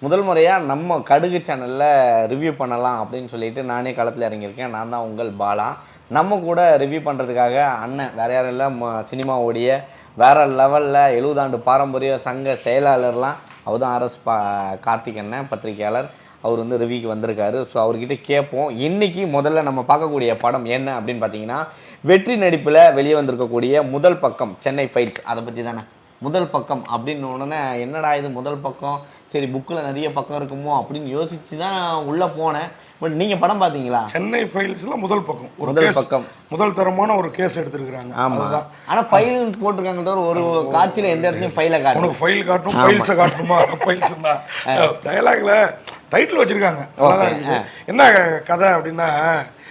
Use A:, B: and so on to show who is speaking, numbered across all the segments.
A: முதல் முறையாக நம்ம கடுகு சேனலில் ரிவ்யூ பண்ணலாம் அப்படின்னு சொல்லிட்டு நானே களத்தில் இறங்கியிருக்கேன். நான் தான் உங்கள் பாலா. நம்ம கூட ரிவ்யூ பண்ணுறதுக்காக அண்ணன் வேறு யாரும் இல்லை ம- சினிமாவுடைய வேறு லெவலில் எழுபதாண்டு பாரம்பரிய சங்க செயலாளர்லாம். அவர் தான் ஆர்எஸ் பா கார்த்திக் அண்ணன் பத்திரிகையாளர். அவர் வந்து ரிவ்யூக்கு வந்திருக்காரு. ஸோ அவர்கிட்ட கேட்போம். இன்னைக்கு முதல்ல நம்ம பார்க்கக்கூடிய படம் என்ன அப்படின்னு பார்த்தீங்கன்னா வெற்றி நடிப்பில் வெளியே வந்திருக்கக்கூடிய முதல் பக்கம் சென்னை ஃபைட்ஸ் அதை பற்றி தானே முதல் பக்கம் அப்படின்னு உடனே என்னடா இது முதல் பக்கம்? சரி புக்கில் நிறைய பக்கம் இருக்குமோ? அப்படின்னு யோசிச்சு தான் உள்ளே போனேன். பட் நீங்கள் படம் பார்த்தீங்களா?
B: சென்னை ஃபைல்ஸ்ல முதல் பக்கம். ஒரு
A: முதல் பக்கம்.
B: முதல் தரமான ஒரு கேஸ் எடுத்திருக்கிறாங்க.
A: ஆமாம் ஆனால் ஃபைல் போட்டிருக்காங்க தவிர ஒரு காட்சியில் எந்த இடத்துலையும் ஃபைலை
B: உனக்கு ஃபைல் காட்டணும் ஃபைல்ஸை காட்டணுமா? ஃபைல்ஸ் தான் டயலாக்ல டைட்டில் வச்சிருக்காங்க. இருக்குது என்ன கதை அப்படின்னா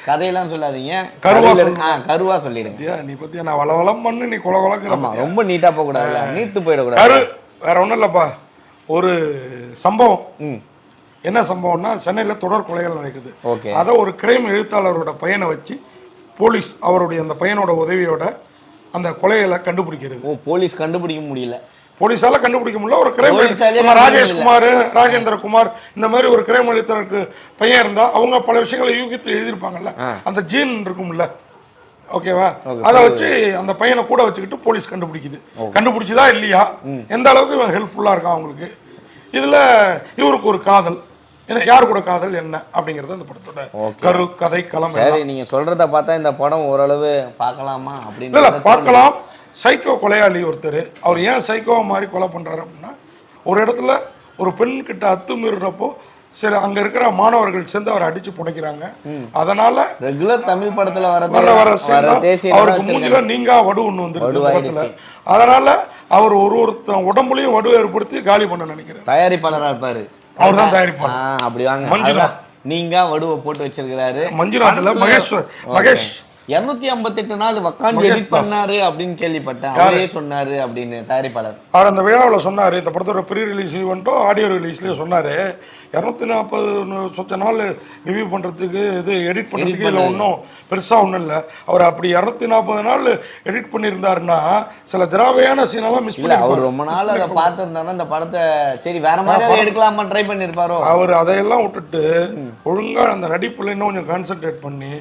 A: கதையெல்லாம் சொல்லாதீங்க.
B: கருவா
A: ஆ கருவா சொல்லிடுங்க.
B: நீ பத்தியா நான் வளவளம் பண்ணு நீ கொல கொலக்கிற
A: ஆமா ரொம்ப நீட்டா போக கூடாதுல்ல நீத்து போயிடக்கூடாது.
B: கரு வேற ஒன்றும் இல்லைப்பா. ஒரு சம்பவம். என்ன சம்பவம்னா சென்னையில் தொடர் கொலைகள் நடக்குது. அதை ஒரு கிரைம் எழுத்தாளரோட பையனை வச்சு போலீஸ் அவருடைய அந்த பையனோட உதவியோட அந்த கொலைகளை கண்டுபிடிக்கிறது.
A: ஓ போலீஸ் கண்டுபிடிக்க முடியல.
B: போலீஸால கண்டுபிடிக்க முடியல. ஒரு கிரைம் நம்ம ராஜேஷ்குமார் ராஜேந்திர குமார் இந்த மாதிரி ஒரு கிரைம் எழுத்தாளருக்கு பையன் இருந்தா அவங்க பல விஷயங்களை யூகித்து எழுதியிருப்பாங்கல்ல. அந்த ஜீன் இருக்கும்ல. ஓகேவா அதை வச்சு அந்த பையனை கூட வச்சுக்கிட்டு போலீஸ் கண்டுபிடிக்குது. கண்டுபிடிச்சதா இல்லையா? எந்த அளவுக்கு இவன் ஹெல்ப்ஃபுல்லா இருக்கான் அவங்களுக்கு? இதுல இவருக்கு ஒரு காதல். என்ன யார் கூட காதல் என்ன அப்படிங்கறது அந்த படத்தோட கரு கதை களம்
A: சரி நீங்க சொல்றத பார்த்தா இந்த படம் ஓரளவு பார்க்கலாமா
B: இல்ல இல்ல
A: அப்படின்னு
B: பார்க்கலாம். சைக்கோ கொலையாளி ஒருத்தர். அவர் ஏன் சைக்கோவா மாதிரி கொலை பண்றாரு அப்படின்னா ஒரு இடத்துல ஒரு பெண் கிட்ட அத்துமீறினப்போ சில அங்க இருக்கிற மாணவர்கள் சேர்ந்து அவரை அடிச்சு புடைக்கிறாங்க அதனால
A: ரெகுலர் தமிழ் படத்துல
B: வர வர
A: தேசிய
B: அவருக்கு மூஞ்சில நீங்கா வடு வந்துருது
A: வடுவாயிடுச்சு.
B: முகத்துல. அதனால அவர் ஒரு ஒருத்தன் உடம்புலையும் வடு ஏற்படுத்தி காலி பண்ண நினைக்கிறார்.
A: தயாரிப்பாளரா இருப்பாரு.
B: அவர் தான் தயாரிப்பார்
A: அப்படி வாங்க.
B: மஞ்சுநாத்.
A: நீங்க வடுவை போட்டு வச்சிருக்கிறாரு.
B: மஞ்சுநாத்ல மகேஸ்வர் மகேஷ்.
A: இருநூத்தி ஐம்பத்தெட்டு நாள் உக்காந்து எடிட் பண்ணாரு அப்படின்னு கேள்விப்பட்டேன். அவரே சொன்னாரு அப்படின்னு தயாரிப்பாளர்.
B: அவர் அந்த விழாவில் சொன்னார். இந்த படத்தோட ப்ரீ ரிலீஸ் ஈவெண்ட்டோ ஆடியோ ரிலீஸ்லேயே சொன்னார். இரநூத்தி நாற்பது சொச்ச நாள் ரிவ்யூ பண்ணுறதுக்கு இது எடிட் பண்ணுறதுக்கு இதில் ஒன்றும் பெருசாக ஒன்றும் இல்லை. அவர் அப்படி இரநூத்தி நாற்பது நாள் எடிட் பண்ணியிருந்தாருன்னா சில திராவையான சீனெல்லாம் மிஸ்
A: இல்ல
B: பண்ணி
A: அவர் ரொம்ப நாள் அதை பார்த்திருந்தாருன்னா இந்த படத்தை சரி வேற மாதிரி எடுக்கலாமா ட்ரை பண்ணிருப்பாரோ?
B: அவர் அதையெல்லாம் விட்டுட்டு ஒழுங்காக அந்த நடிப்புல இன்னும் கொஞ்சம் கான்சென்ட்ரேட் பண்ணி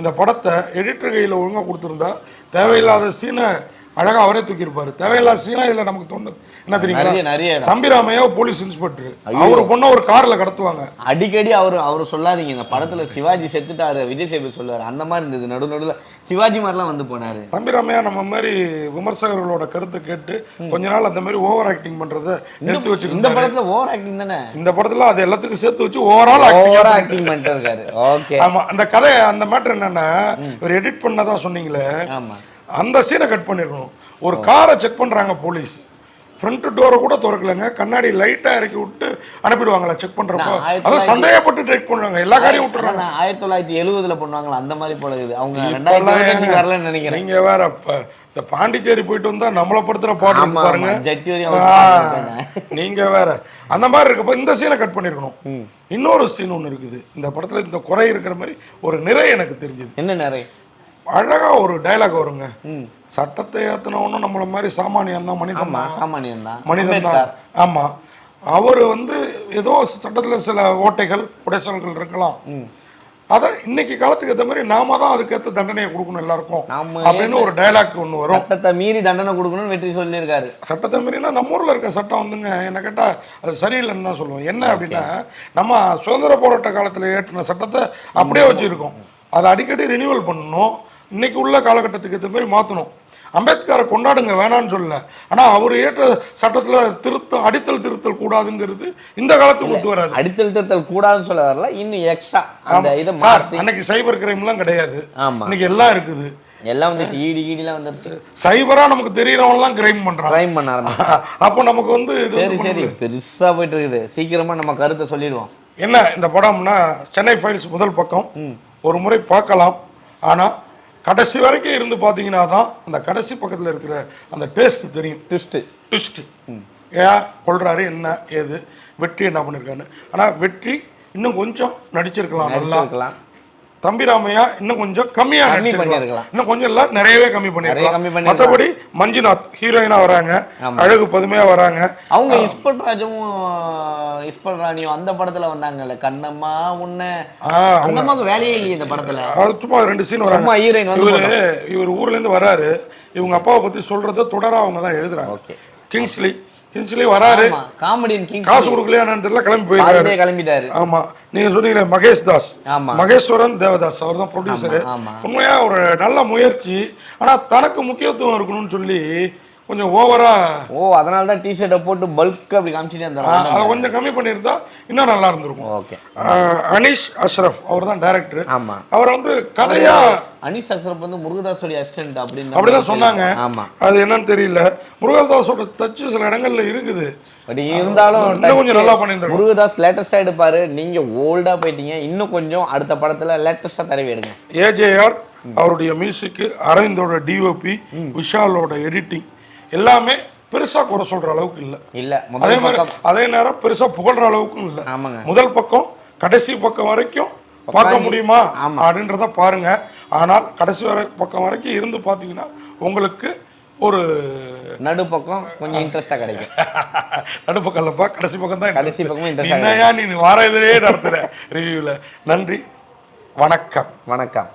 B: இந்த படத்தை எடிட்டர் கையில் ஒழுங்காக கொடுத்துருந்தா தேவையில்லாத சீனை அழகாக அவரே தூக்கியிருப்பாரு. தேவையில்லாத சீனா இதில் நமக்கு தோணுது. என்ன தெரியுங்களா? Thambi Ramaiah police inspector. அவர் பொண்ணை ஒரு கார்ல கடத்துவாங்க.
A: அடிக்கடி அவர் அவர் சொல்லாதீங்க. இந்த படத்துல சிவாஜி செத்துட்டாரு. விஜய் சேது சொல்லுவாரு அந்த மாதிரி இருந்தது நடு நடுவுல. சிவாஜி மாதிரிலாம் வந்து போனாரு.
B: தம்பிராமையா நம்ம மாதிரி விமர்சகர்களோட கருத்தை கேட்டு கொஞ்ச நாள் அந்த மாதிரி ஓவர் ஆக்டிங் பண்றத நிறுத்தி
A: இந்த
B: வச்சிருந்தாரு.
A: படத்துல ஓவர் ஆக்டிங் தானே?
B: இந்த படத்துல அது எல்லாத்துக்கும் சேர்த்து வச்சு ஓவரால்
A: ஓவர்
B: ஆக்டிங்
A: பண்ணிட்டு இருக்காரு. ஓகே.
B: ஆமா அந்த கதை அந்த மேட்டர் என்னன்னா இவர் எடிட் பண்ணதா சொன்னீங்களே
A: ஆமா.
B: அந்த சீனை கட் பண்ணிருக்கணும். ஒரு காரை செக் பண்றாங்க போலீஸ் ஃப்ரண்ட் டோரை கூட திறக்கலங்க. கண்ணாடி லைட்டா இறக்கி விட்டு அனுப்பிடுவாங்களா செக்
A: ஆயிரத்தி
B: அதான் சந்தேகப்பட்டு ட்ரைக் பண்றாங்க எல்லா காரையும் விட்டுறாங்க.
A: ஆயிரத்தி தொள்ளாயிரத்தி எழுவதுல பண்ணுவாங்களா? அந்த மாதிரி போல இருக்குது. அவங்க ரெண்டாயிரத்தி வரலன்னு நினைக்கிறேன்.
B: நீங்க வேற இப்ப இந்த பாண்டிச்சேரி போயிட்டு வந்தா நம்மள படுத்துற பாட்டு பாருங்க.
A: ஆமா, ஜட்டி வரையும்
B: ஆ,
A: அவங்க பாத்துருக்காங்க.
B: நீங்க வேற. அந்த மாதிரி இருக்கப்ப இந்த சீனை கட் பண்ணிருக்கணும். இன்னொரு சீன் ஒன்று இருக்குது. இந்த படத்துல இந்த குறை இருக்கிற மாதிரி ஒரு நிறை எனக்கு தெரிஞ்சது.
A: என்ன நிறைய
B: அழகா ஒரு டயலாக் வருங்க. சட்டத்தை ஏத்தினவனும் நம்மள மாதிரி சாமானியம் தான் மனிதன் தான்.
A: சாமானியன் தான்.
B: மனிதன் தான். ஆமா. அவர் வந்து ஏதோ சட்டத்துல சில ஓட்டைகள் உடைசல்கள் இருக்கலாம். அதை இன்னைக்கு காலத்துக்கு ஏற்ற மாதிரி நாம தான் அதுக்கேற்ற தண்டனையை கொடுக்கணும் எல்லாருக்கும். அப்படின்னு ஒரு டயலாக் ஒன்று வரும்.
A: சட்டத்தை மீறி தண்டனை கொடுக்கணும்னு வெற்றி சொல்லியிருக்காரு.
B: சட்டத்தை மீறினா நம்ம ஊரில் இருக்க சட்டம் வந்துங்க என்ன கேட்டால் அது சரியில்லைன்னு தான் சொல்லுவோம். என்ன அப்படின்னா நம்ம சுதந்திர போராட்ட காலத்தில் ஏற்றின சட்டத்தை அப்படியே வச்சுருக்கோம். அதை அடிக்கடி ரினியூவல் பண்ணணும். இன்னைக்கு உள்ள காலகட்டத்துக்கு ஏற்ற மாதிரி மாற்றணும் அம்பேத்கரை கொண்டாடுங்க வேணான்னு சொல்லல. ஆனால் அவர் ஏற்ற சட்டத்தில் திருத்தம் அடித்தல் திருத்தல் கூடாதுங்கிறது இந்த காலத்துக்கு ஒத்து வராது.
A: அடித்தல் திருத்தல் கூடாதுன்னு சொல்ல வரல இன்னும் எக்ஸ்ட்ரா அந்த இதை
B: சார் அன்னைக்கு சைபர் கிரைம்லாம் கிடையாது. இன்னைக்கு எல்லாம் இருக்குது.
A: எல்லாம் வந்துச்சு ஈடி ஈடிலாம் வந்துருச்சு.
B: சைபரா நமக்கு தெரியறவன்லாம் கிரைம் பண்றான்.
A: ட்ரைம் பண்ண
B: அப்போ நமக்கு வந்து
A: சரி சரி பெருசா போயிட்டு இருக்குது சீக்கிரமா நம்ம கருத்தை சொல்லிடுவோம்.
B: என்ன இந்த படம்னா சென்னை ஃபைல்ஸ் முதல் பக்கம். ஒரு முறை பார்க்கலாம். ஆனால் கடைசி வரைக்கும் இருந்து பார்த்தீங்கன்னா தான் அந்த கடைசி பக்கத்தில் இருக்கிற அந்த டேஸ்ட் தெரியும்.
A: ட்விஸ்ட்
B: ட்விஸ்ட் ஏன் கொள்றாரு என்ன ஏது வெற்றி என்ன பண்ணியிருக்காரு ஆனால் வெற்றி இன்னும் கொஞ்சம் நடிச்சிருக்கலாம் நல்லா.
A: இருக்கலாம்
B: தம்பி ராமையா இன்னும் கொஞ்சம் கம்மியா
A: பண்ணியிருக்கலாம்.
B: இன்னும் கொஞ்சம் இல்ல நிறையவே கம்மி பண்ணிருக்கலாம். மத்தபடி மஞ்சுநாத் ஹீரோயினா வராங்க. அழகு பதுமையா வராங்க.
A: அவங்க இஸ்பட் ராஜும் இஸ்பட் ராணியும் அந்த படத்துல வந்தாங்கல்ல. கண்ணம்மா உன்னை. அந்த வேலையே இல்லையே இந்த படத்துல.
B: சும்மா ரெண்டு சீன் வராங்க.
A: சும்மா ஹீரோயின் வந்து
B: இவரு இவர் ஊர்ல இருந்து வராரு. இவங்க அப்பாவை பத்தி சொல்றத தொடரா அவங்க தான் எழுதுறாங்க. கிங்ஸ்லி கிங்ஸ்லி வராரு.
A: காமெடியன் கிங்
B: காசு கொடுக்கலையா தெரியல கிளம்பி போயிருக்காரு
A: கிளம்பிட்டாரு.
B: ஆமா நீங்க சொன்னீங்களே மகேஷ் தாஸ்.
A: ஆமா.
B: மகேஸ்வரன் தேவதாஸ் அவர் தான் ப்ரொடியூசர்
A: ஆமா.
B: உண்மையா ஒரு நல்ல முயற்சி. ஆனா தனக்கு முக்கியத்துவம் இருக்கணும்னு சொல்லி கொஞ்சம் ஓவரா
A: ஓ அதனால தான் டிஷர்ட்டை போட்டு பல்க் அப்படி காமிச்சிட்டே இருந்தாரு.
B: அதை கொஞ்சம் கம்மி பண்ணியிருந்தா இன்னும் நல்லா இருந்திருக்கும்.
A: ஓகே.
B: அனீஷ் அஷ்ரஃப் அவர் தான் டைரக்டர்
A: ஆமா.
B: அவர் வந்து கதையா?
A: அனிஸ் அஸ்ரப் வந்து முருகதாஸோடைய அசிஸ்டன்ட் அப்படின்னு
B: அப்படிதான் சொன்னாங்க.
A: ஆமா.
B: அது என்னன்னு தெரியல. முருகதாஸோட தச்சு சில இடங்கள்ல இருக்குது.
A: பட் இருந்தாலும்
B: கொஞ்சம் நல்லா பண்ணியிருந்தாங்க
A: முருகதாஸ் லேட்டஸ்டா எடுப்பாரு. நீங்க ஓல்டா போயிட்டீங்க. இன்னும் கொஞ்சம் அடுத்த படத்துல லேட்டஸ்டா தரவி எடுங்க.
B: ஏஜேஆர் அவருடைய மியூசிக்கு அரவிந்தோட டிஓபி விஷாலோட எடிட்டிங் எல்லாமே பெருசா குறை சொல்ற அளவுக்கு இல்ல.
A: இல்ல
B: அதே மாதிரி
A: பக்கம்.
B: அதே நேரம் பெருசா புகழ்ற அளவுக்கும் இல்ல.
A: ஆமாங்க.
B: முதல் பக்கம் கடைசி பக்கம் வரைக்கும் பார்க்க முடியுமா? அப்படின்றத பாருங்க. ஆனால் கடைசி வரை பக்கம் வரைக்கும் இருந்து பார்த்தீங்கன்னா உங்களுக்கு ஒரு
A: நடு பக்கம் கொஞ்சம் இன்ட்ரெஸ்டா கிடைக்கும்.
B: நடுப்பக்கம் இல்லப்பா கடைசி பக்கம் தான்
A: கடைசி ஆ
B: என்னையா நீ வார இதிலே நடத்துற ரிவ்யூவில் நன்றி வணக்கம்.
A: வணக்கம்.